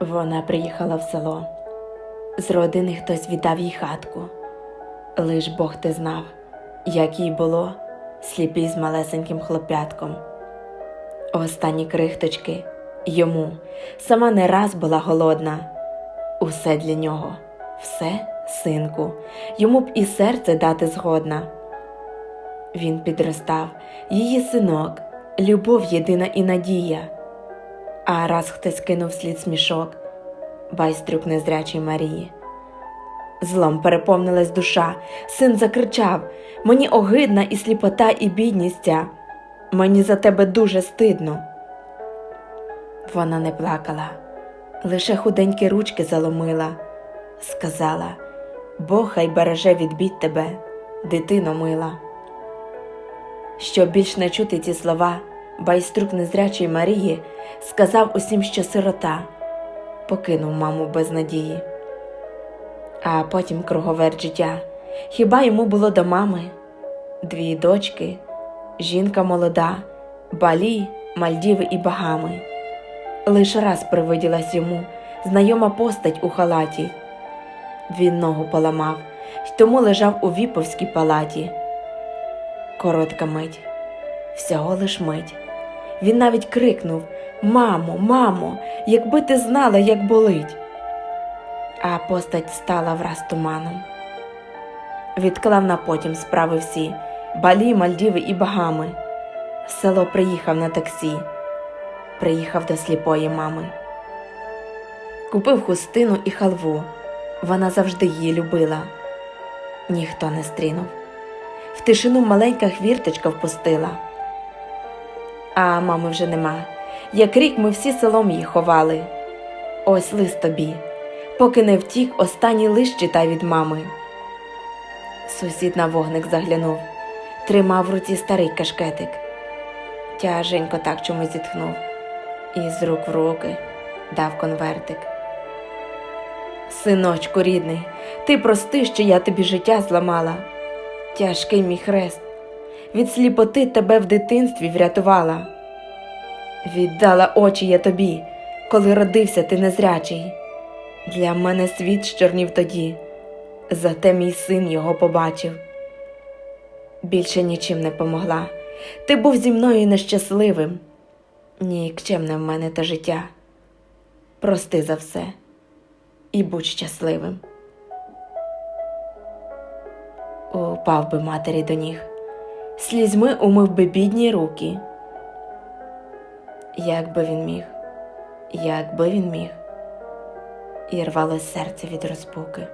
Вона приїхала в село. З родини хтось віддав їй хатку. Лиш Бог ти знав, як їй було сліпій з малесеньким хлоп'ятком. Останні крихточки йому сама не раз була голодна. Усе для нього, все, синку, йому б і серце дати згодна. Він підростав, її синок, любов єдина і надія. А раз хтось кинув слід смішок, байстрюк незрячий Марії. Злом переповнилась душа, син закричав Мені огидна і сліпота, і бідність. Мені за тебе дуже стидно. Вона не плакала, лише худенькі ручки заломила, сказала Бог хай береже від бід тебе, дитино мила. Щоб більш не чути ці слова, байструк незрячої Марії сказав усім, що сирота, покинув маму без надії. А потім круговерть життя. Хіба йому було до мами? Дві дочки, жінка молода, балі, Мальдіви і Багами. Лише раз привиділась йому знайома постать у халаті. Він ногу поламав, й тому лежав у віповській палаті. Коротка мить, всього лиш мить. Він навіть крикнув Мамо, мамо, якби ти знала, як болить. А постать стала враз туманом. Відклав на потім справи всі Балі, Мальдіви і Багами. В село приїхав на таксі, приїхав до сліпої мами. Купив хустину і халву. Вона завжди її любила. Ніхто не стрінув. В тишину маленька хвірточка впустила. А мами вже нема. Як рік ми всі селом її ховали. Ось лист тобі. Поки не втік, останній лист читай від мами. Сусід на вогник заглянув, тримав в руці старий кашкетик. Тяженько так чомусь зітхнув, і з рук в руки дав конвертик. Синочку рідний, ти прости, що я тобі життя зламала. Тяжкий мій хрест, від сліпоти тебе в дитинстві врятувала. Віддала очі я тобі, коли родився ти незрячий. Для мене світ щорнів тоді, зате мій син його побачив. Більше нічим не помогла. Ти був зі мною нещасливим. Нікчемне в мене те життя. Прости за все і будь щасливим. Упав би матері до ніг, слізьми умив би бідні руки. Як би він міг, як би він міг, і рвало серце від розпуки.